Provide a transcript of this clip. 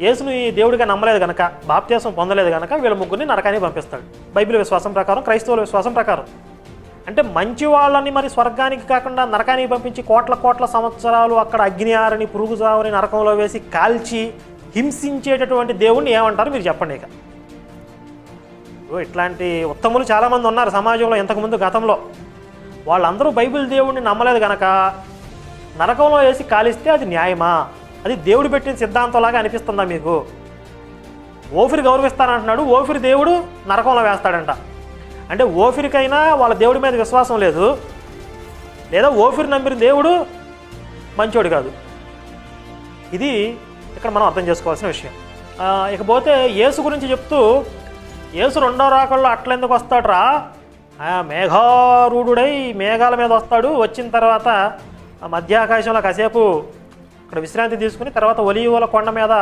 యేసుని దేవుడిగా నమ్మలేదు కనుక బాప్త్యాసం పొందలేదు కనుక వీళ్ళ ముగ్గురిని నరకానికి పంపిస్తాడు. బైబిల్ విశ్వాసం ప్రకారం క్రైస్తవుల విశ్వాసం ప్రకారం. అంటే మంచి వాళ్ళని మరి స్వర్గానికి కాకుండా నరకానికి పంపించి కోట్ల కోట్ల సంవత్సరాలు అక్కడ అగ్ని ఆరని పురుగు చావని నరకంలో వేసి కాల్చి హింసించేటటువంటి దేవుణ్ణి ఏమంటారు మీరు చెప్పండి ఇక. ఓ, ఇట్లాంటి ఉత్తములు చాలామంది ఉన్నారు సమాజంలో ఇంతకుముందు గతంలో. వాళ్ళందరూ బైబిల్ దేవుడిని నమ్మలేదు కనుక నరకంలో వేసి కాలిస్తే అది న్యాయమా? అది దేవుడు పెట్టిన సిద్ధాంతంలాగా అనిపిస్తుందా మీకు? ఓఫిరి గౌరవిస్తానంటున్నాడు ఓఫిరి దేవుడు నరకంలో వేస్తాడంట. అంటే ఓఫిరికైనా వాళ్ళ దేవుడి మీద విశ్వాసం లేదు. లేదా ఓఫిరి నమ్మిన దేవుడు మంచోడు కాదు. ఇది ఇక్కడ మనం అర్థం చేసుకోవాల్సిన విషయం. ఇకపోతే యేసు గురించి చెప్తూ యేసు రెండో రాకల్లో అట్లెందుకు వస్తాడురా? ఆ, మేఘారూఢుడై మేఘాల మీద వస్తాడు. వచ్చిన తర్వాత ఆ మధ్యాకాశంలో కాసేపు అక్కడ విశ్రాంతి తీసుకుని తర్వాత ఒలియోల కొండ మీద